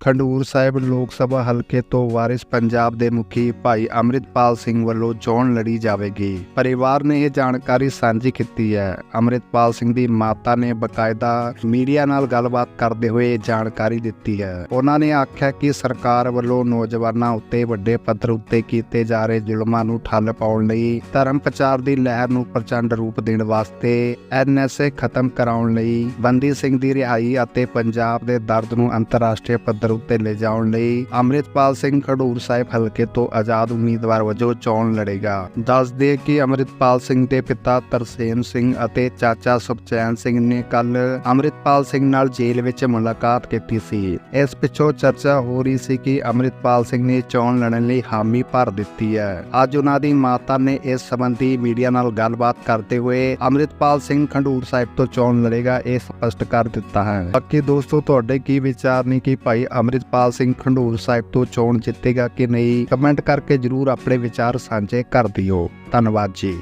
ਖੰਡੂਰ ਸਾਹਿਬ ਲੋਕ ਸਭਾ ਹਲਕੇ ਤੋਂ ਵਾਰਿਸ ਪੰਜਾਬ ਦੇ ਮੁਖੀ ਭਾਈ ਅੰਮ੍ਰਿਤਪਾਲ ਸਿੰਘ ਵੱਲੋਂ ਚੋਣ ਲੜੀ ਜਾਵੇਗੀ। ਪਰਿਵਾਰ ਨੇ ਇਹ ਜਾਣਕਾਰੀ ਸਾਂਝੀ ਕੀਤੀ ਹੈ। ਅੰਮ੍ਰਿਤਪਾਲ ਸਿੰਘ ਦੀ ਮਾਤਾ ਨੇ ਬਕਾਇਦਾ ਮੀਡੀਆ ਨਾਲ ਗੱਲਬਾਤ ਕਰਦੇ ਹੋਏ ਇਹ ਜਾਣਕਾਰੀ ਦਿੱਤੀ ਹੈ। ਉਹਨਾਂ ਨੇ ਆਖਿਆ ਕਿ ਸਰਕਾਰ ਵੱਲੋਂ ਨੌਜਵਾਨਾਂ ਉੱਤੇ ਵੱਡੇ ਪੱਧਰ ਉੱਤੇ ਕੀਤੇ ਜਾ ਰਹੇ ਜ਼ੁਲਮਾਂ ਨੂੰ ਠੱਲ ਪਾਉਣ ਲਈ ਧਰਮ ਪ੍ਰਚਾਰ ਦੀ ਲਹਿਰ ਨੂੰ ਪ੍ਰਚੰਡ ਰੂਪ ਦੇਣ ਵਾਸਤੇ ਐਨਐਸਏ ਖਤਮ ਕਰਾਉਣ ਲਈ ਬੰਦੀ ਸਿੰਘ ਦੀ ਰਿਹਾਈ ਅਤੇ ਪੰਜਾਬ ਦੇ ਦਰਦ ਨੂੰ ਅੰਤਰਰਾਸ਼ਟਰੀ ਪੱਧਰ ਉੱਤੇ ਲਿਜਾਉਣ ਲਈ ਅੰਮ੍ਰਿਤਪਾਲ ਸਿੰਘ ਖਡੂਰ ਸਾਹਿਬ ਹਲਕੇ ਤੋਂ ਆਜ਼ਾਦ ਉਮੀਦਵਾਰ ਵਜੋਂ ਚੋਣ ਲੜੇਗਾ। ਦੱਸ ਦੇ ਕਿ ਅੰਮ੍ਰਿਤਪਾਲ ਸਿੰਘ ਦੇ ਪਿਤਾ ਤਰਸੇਮ ਸਿੰਘ ਅਤੇ ਚਾਚਾ ਸੁਖਚੈਨ ਸਿੰਘ ਨੇ ਕੱਲ ਅੰਮ੍ਰਿਤਪਾਲ ਸਿੰਘ ਨਾਲ ਜੇਲ੍ਹ ਵਿੱਚ ਮੁਲਾਕਾਤ ਕੀਤੀ ਸੀ। ਇਸ ਪਿੱਛੋਂ ਚਰਚਾ ਹੋ ਰਹੀ ਸੀ ਕਿ ਅੰਮ੍ਰਿਤਪਾਲ ਸਿੰਘ ਨੇ ਚੋਣ ਲੜਨ ਲਈ ਹਾਮੀ ਭਰ ਦਿੱਤੀ ਹੈ। ਅੱਜ ਉਹਨਾਂ ਦੀ ਮਾਤਾ ਨੇ ਇਸ ਸੰਬੰਧੀ ਮੀਡੀਆ ਨਾਲ ਗੱਲਬਾਤ ਕਰਦੇ ਹੋਏ ਅੰਮ੍ਰਿਤਪਾਲ ਸਿੰਘ ਖੰਡੂਰ ਸਾਹਿਬ ਤੋਂ ਚੋਣ ਲੜੇਗਾ, ਇਹ ਸਪਸ਼ਟ ਕਰ ਦਿੱਤਾ ਹੈ। ਬਾਕੀ ਦੋਸਤੋ, ਤੁਹਾਡੇ ਕੀ ਵਿਚਾਰ ਨੇ? ਕਿ ਭਾਈ ਅੰਮ੍ਰਿਤਪਾਲ ਸਿੰਘ ਖੰਡੂਰ ਸਾਹਿਬ ਤੋਂ ਚੋਣ ਜਿੱਤੇਗਾ ਕਿ ਨਹੀਂ, ਕਮੈਂਟ ਕਰਕੇ ਜਰੂਰ ਆਪਣੇ ਵਿਚਾਰ ਸਾਂਝੇ ਕਰ ਦਿਓ। ਧੰਨਵਾਦ ਜੀ।